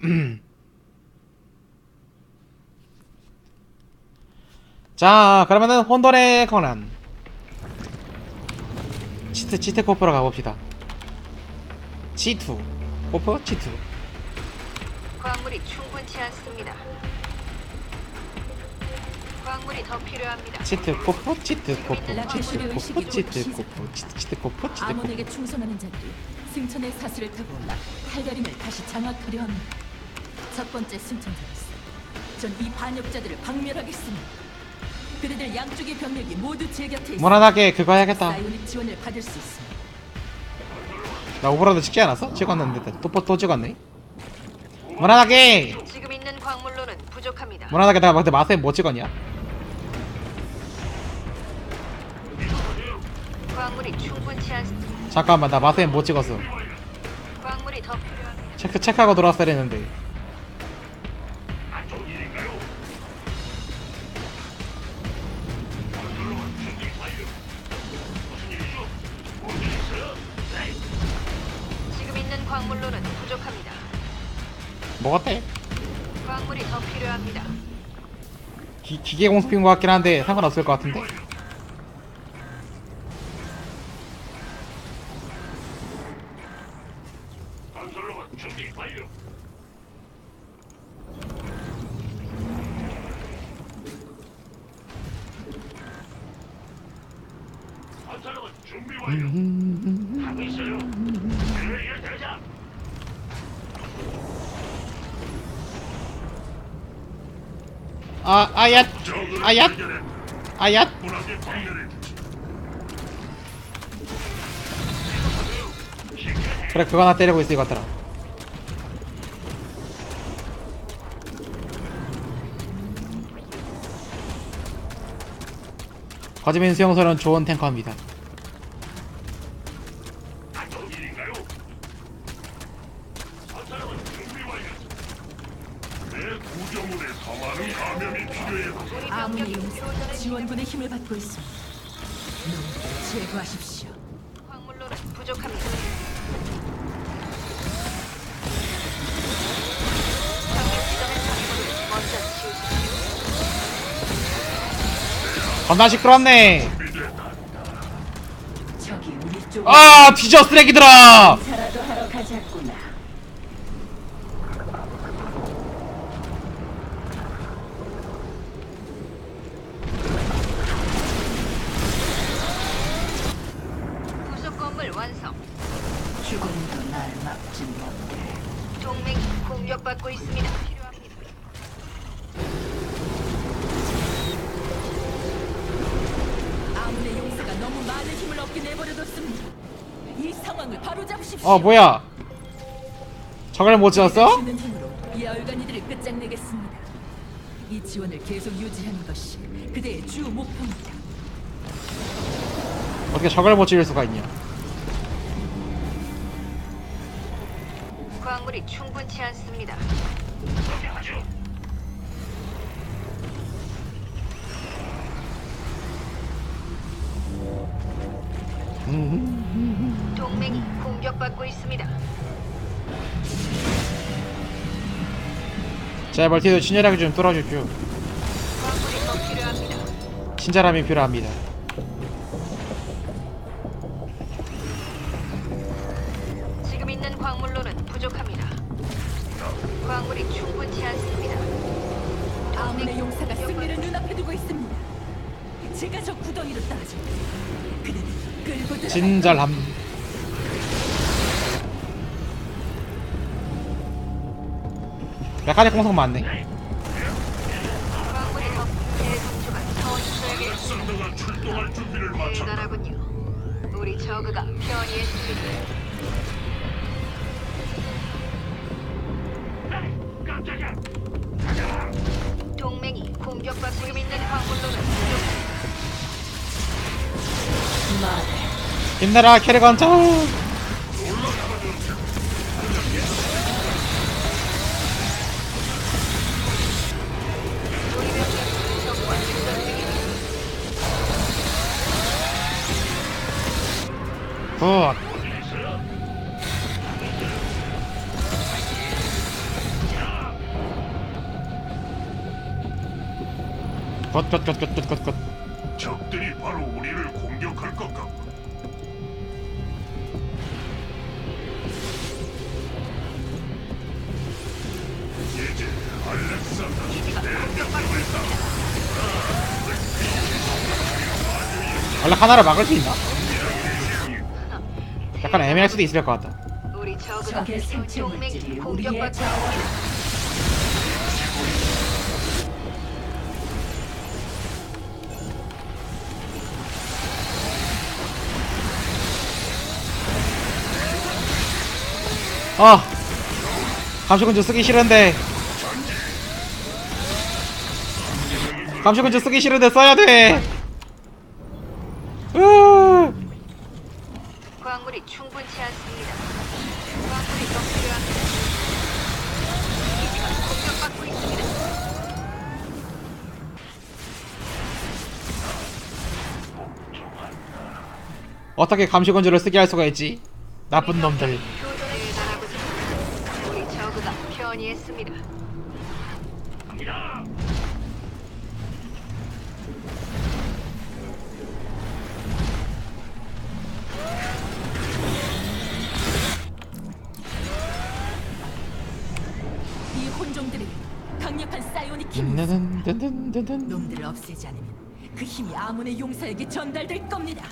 자 그러면은 혼돈의 권한. 치트 치트 코프로 가봅시다. 치투. 코프? 치투. 광물이 충분치 않습니다. 광물이 더 필요합니다. 치트 코프? 치트 코프. 치트 코프. 치트 곧 코프. 치트 치트 코프? 치트 코프. 아몬에게 충성하는 자들이 승천의 사슬을 타고 올라 칼다림을 다시 장악하려 합니다. 첫 번째 승천자로서 전이 반역자들을 박멸하겠습니다. 그들들 양쪽의 병력이 모두 제 곁에 있어 무난하게 그거 해야겠다 사이오닉 지원을 받을 수 있습니다. 나 오버로드 찍지 않았어? 찍었는데 또, 또 찍었네 무난하게 지금 있는 광물로는 부족합니다. 무난하게 내가 근데 마스에 뭐 찍었냐 광물이 충분치 않습니다. 잠깐만 나 마스에 뭐 찍었어 광물이 더 필요합니다. 체크 체크하고 돌아왔어야 했는데 광물로는 부족합니다. 먹었대 광물이 더 필요합니다. 기, 기계 공습인 것 같긴 한데 상관없을 것 같은데 아 아얏 아얏 아얏 그래 그거 하나 때리고 있을 것 같더라. 거지민 수용소는 좋은 탱커입니다 제거하십시오. 광물로는 부족합니다. 적의 지점의 장애물을 먼저 치우십시오. 겁나 시끄럽네 저기 우리 쪽아 뒤져 쓰레기들아 차라도 하러 가자꾸나. 부속 건물 완성. 죽음도 못해. 동맹이 공격받고 있습니다. 필요합니다. 아문의 용사가 너무 많은 힘을 얻게 내버려뒀습니다. 이 상황을 바로 잡으십시오. 어 뭐야 저걸 못 지었어? 주는 힘으로 이 얼간이들을 끝장내겠습니다. 이 지원을 계속 유지하는 것이 그대의 주 목표입니다. 어떻게 저걸 못 지을 수가 있냐 광물이 충분치 않습니다. 동맹이 공격받고 있습니다. 제 멀티도 친절하게 좀 뚫어주십시오 광물이 더 필요합니다. 친절함이 필요합니다 친절함 몇 가지 공성 많네. 우리 저그가. 동맹이 공격받고 있는 광물로는 부족합니다. 힘내라 캐리건터 굿, 굿, 굿, 굿, 굿, 굿, 굿. 적들이 바로 우리를 공격할 것 같고. 연락 하나를 막을 수 있나? 약간 애매할 수도 있을 것 같다 우리 저그가 적의 생체 동맹이 물질이 우리의 공격받고 자원. 아 감시군주 쓰기 싫은데 감시군주 쓰기 싫은데 써야 돼 으 광물이 충분치 않습니다. 광물이 더 필요합니다. 공격받고 있습니다. 어떻게 감시군주를 쓰게 할 수가 있지? 나쁜 놈들 교전에 달하고 있습니다. 우리 저그가 편이했습니다. 힘 든든든든든든. 놈들을 없애지 않으면 그 힘이 아문의 용사에게 전달될 겁니다.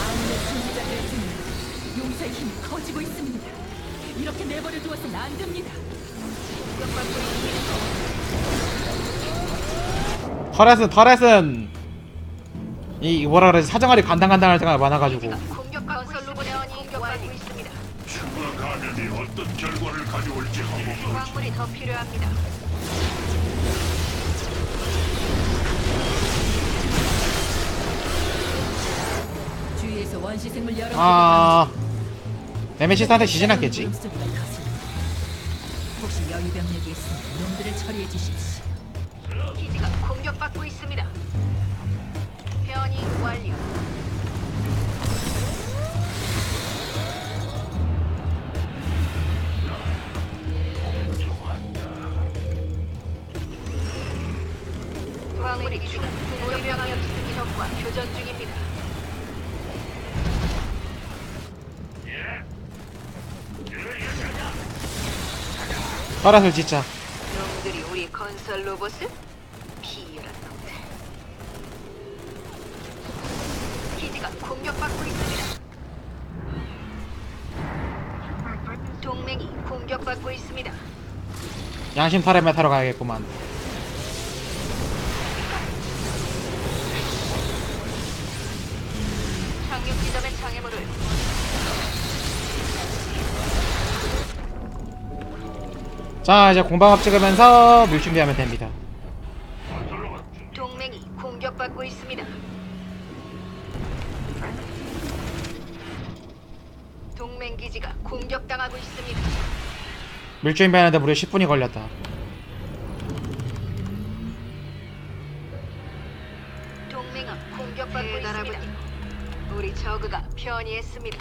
아문의 존재자들을 듣는 용사의 힘이 커지고 있습니다. 이렇게 내버려 두어서는 안 됩니다. 터렛은 터렛은 이 뭐라 그러지 사정아리 간당간당할 때가 많아가지고 광물이 더 필요합니다. 주위에서 원시 생물 여러 아 네메시스한테 지진 않겠지 혹시 여유 병력이 있으면 놈들을 처리해 주십시오. 기지가 공격받고 있습니다. 변이 완료. 광물이 지금 공격병력 적과 교전 중입니다. 터렛을 진짜 놈들이 우리 건설 로봇을 비열한 놈들. 기지가 공격받고 있습니다. 동맹이 공격받고 있습니다. 양심 터렛 타러 가야겠구만 착륙 지점의 장애물을 자 이제 공방업 찍으면서 물 준비하면 됩니다 동맹이 공격받고 있습니다. 동맹 기지가 공격당하고 있습니다. 물 준비하는데 무려 10분이 걸렸다 우리 저그가 편이했습니다.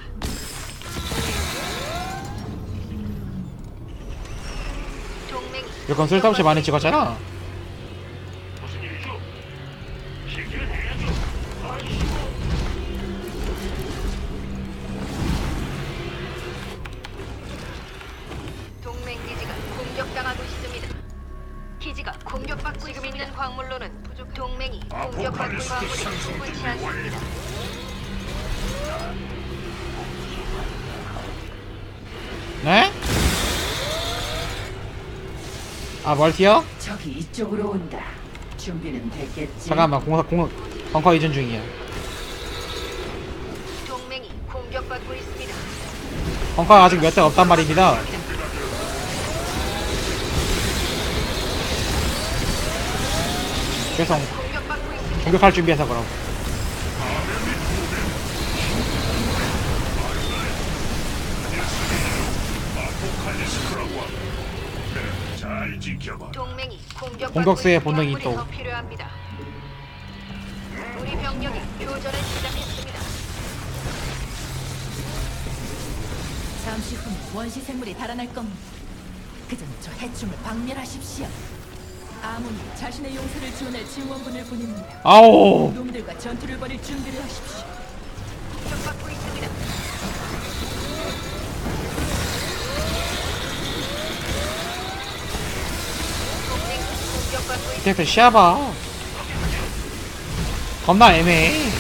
동맹이 이건 쓸데없이 많이 찍었잖아 무슨 일이죠? 시키면 해야죠 동맹 기지가 공격당하고 있습니다. 기지가 공격받고 지금 있는 광물로는 부족. 동맹이 공격받고 광물이 충분치 않습니다. 네? 아 멀티요? 적이 이쪽으로 온다. 준비는 됐겠지. 잠깐만 공사 공 벙커 이전 중이야 동맹이 공격받고 있습니다. 벙커 아직 몇 대 없단 말입니다 죄송 공격받고 있습니다. 공격할 준비해서 그럼 잘 지켜봐 동맹이 공격 공격수의 본능이 또. 더 필요합니다. 우리 병력이 교전을 시작했습니다. 잠시 후 원시 생물이 달아날 겁니다. 그전 저 해충을 박멸하십시오. 아몬이 자신의 용사를 지원할 지원군을 보냅니다. 아오 놈들과 전투를 벌일 준비를 하십시오. 이렇게 시야봐 겁나 애매해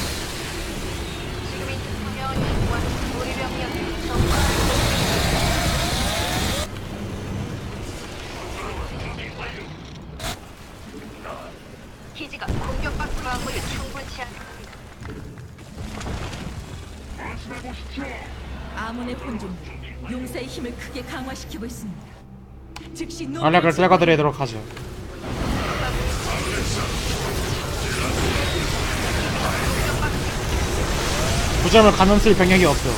기지가 공격받고 충분치 않습니다. 아몬의 본종들이 용사의 힘을 크게 강화시키고 있습니다. 즉시 놈들을 알렉을 떼어드리도록 하죠 구점을 가면 쓸 병력이 없어.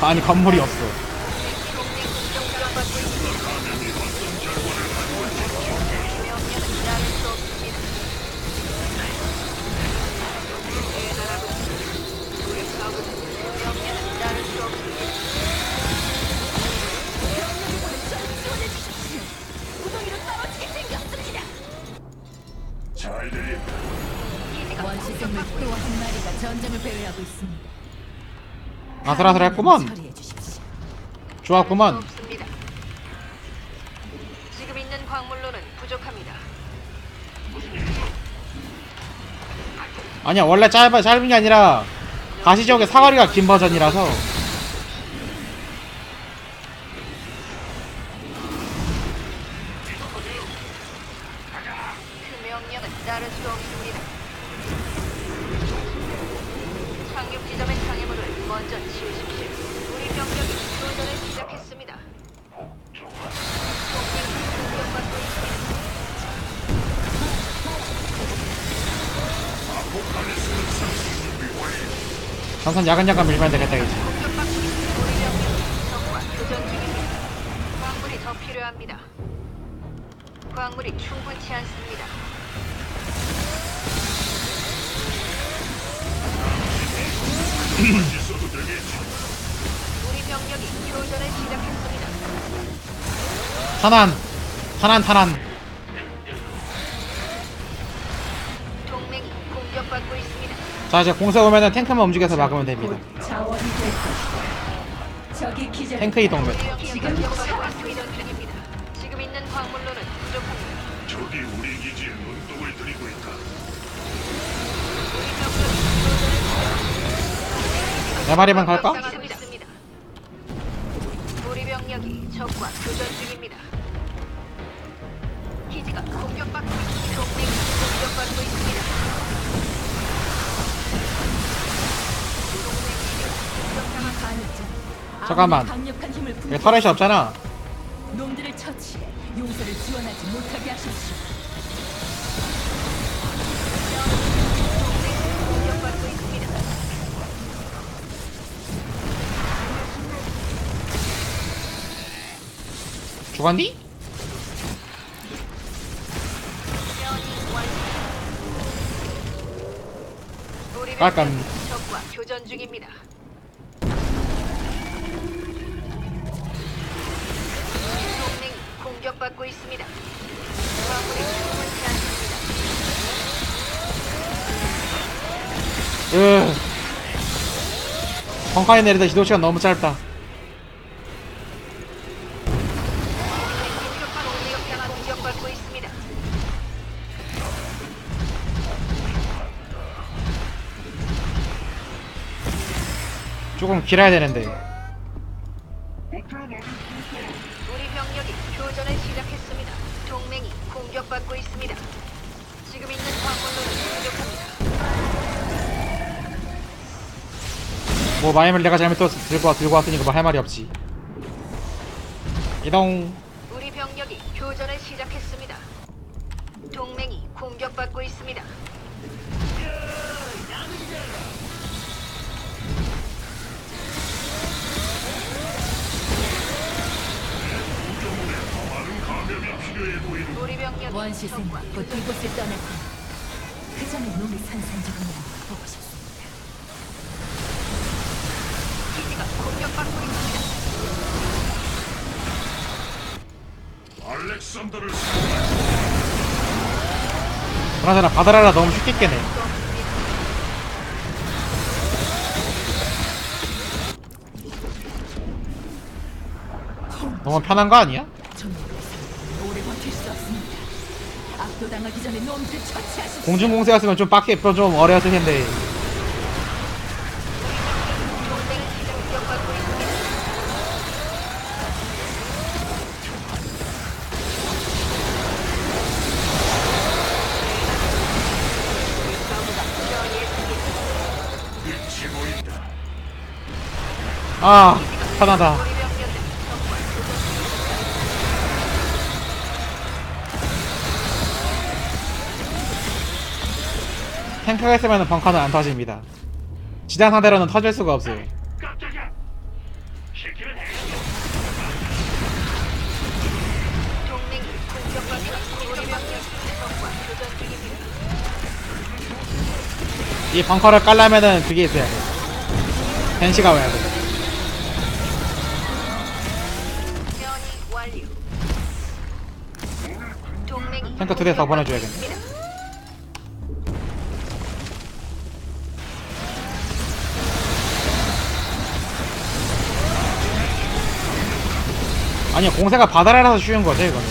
아니 건물이 없어 원시 생물 공격받고 또한 마리가 전장을 배회하고 있습니다. 아슬아슬했구먼 처리해 주십시오. 좋았구먼 없습니다. 지금 있는 광물로는 부족합니다. 아니야 원래 짧아 짧은 게 아니라 가시적의 사거리가 긴 버전이라서 병력이 교전을 시작했습니다. 전선 야간야간 밀면 되겠다 이제 공격받고 있는 우리 병력이 적과 교전 중입니다. 광물이 더 필요합니다. 광물이 충분치 않습니다. 있어도 되겠지. 병력이 교전을 시작했습니다. 탄환 탄환 탄환 동맹이 공격받고 있습니다. 자 이제 공세 오면은 탱크만 움직여서 막으면 됩니다 자원이 될 것이다. 적이 기절. 탱크 이동면 지금 공격받고 교전 중입니다. 지금 있는 광물로는 부족합니다. 적이 우리 기지에 눈독을 들이고 있다. 우리 병력이 네 마리만 갈까? 병력이 적과 교전 중입니다. 기지가 공격받고. 동맹이 공격받고 있습니다. 동맹 기지가 공격당한 반역자. 잠깐만. 강력한 힘을 분포. 터렛이 없잖아 놈들을 처치해 용서를 지원하지 못하게 하십시오. 죽었니? 병력이 적과 교전 중입니다. 공격받고 있습니다. 화물이 충분치 않습니다. 으 벙카에 내리다 지도시간 너무 짧다 길어야 되는데 우리 병력이 교전을 시작했습니다. 동맹이 공격받고 있습니다. 지금 있는 광물로는. 뭐 마임을 내가 잘못 또 들고, 와- 들고 왔으니까 뭐 할 말이 없지 이동 우리 병력이 교전을 시작했습니다. 동맹이 공격받고 있습니다. 감염이 필요해 보이는 우리 병력이 원시 생물 적과 곧 이곳을 떠날 테니 그 전에 놈이 산산조각나는 걸 보고 싶습니다. 기지가 공격받고 있습니다. 알렉산더를 사용할 그나저나 바다라라 너무 쉽게 깨네 너무 편한 거 아니야? 전투에서 오래 버틸 수 없습니다. 압도 당하기 전에 놈들을 처치하십시오. 공중 공세였으면 좀 빡게 좀 어려웠을 텐데. 아 편하다 탱크가 있으면 벙커는 안 터집니다. 지단 상대로는 터질 수가 없어요. 이 벙커를 깔려면은 그게 있어야 돼 벤시가 와야 돼 탱크 두 대 더 보내줘야겠네 있습니다. 아니 공세가 바다라라서 쉬운 거죠 이거는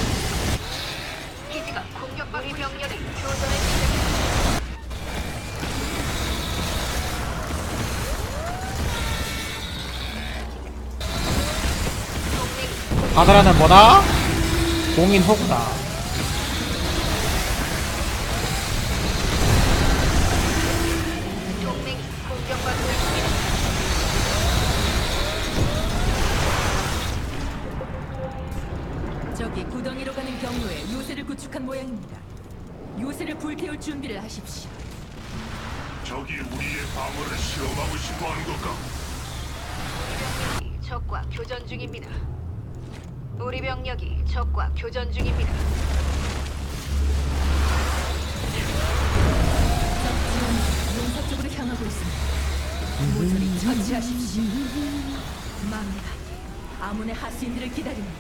기지가 공격받고 우리 병력이 교전을 시작합니다. 동맹이 바다라는 뭐다? 공인 호구다 처치하십시오. 아문의 하수인들을 기다립니다.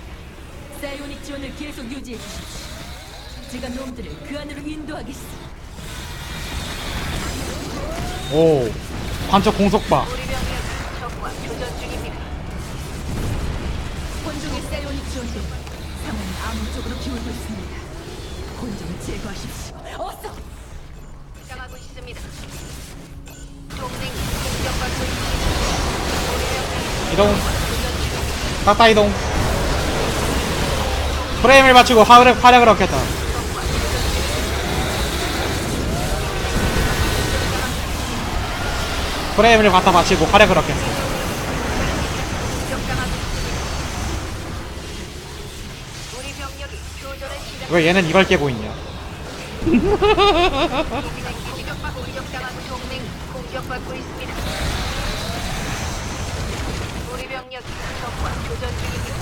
사이오닉 지원을 계속 유지해 주십시오. 제가 놈들을 그 안으로 인도하겠습니다. 오 관적 공속봐 우리 병력이 적과 교전 중입니다. 혼종의 사이오닉 지원 때문에 상황이 아문 쪽으로 기울고 있습니다. 혼종을 제거하십시오. 어서! 당하고 있습니다. 동맹이 공격받고 있습니다. 이동. 가까 이동 프레임을 맞추고 화력을, 화력을 얻겠다 프레임을 갖다 맞추고 화력을 시작. 왜 얘는 이걸 깨고 있냐 동맹 공격받고 공격당하고 동맹이 공격받고 있습니다. 우리 병력이 적과 교전 중입니다.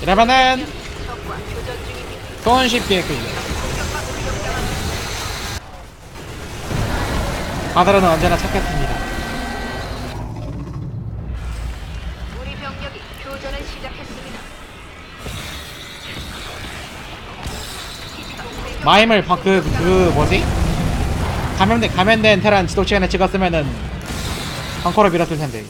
이러면은 적과 교전 중입니다. 손쉽게 끌려 공격받고 공격당하고 바다라는 언제나 찾겠습니다 우리 병력이 교전을 시작했습니다. 마임을 바, 그, 그 뭐지? 감염된 감염된 테란 지도 시간에 찍었으면은 벙커로 밀었을 텐데.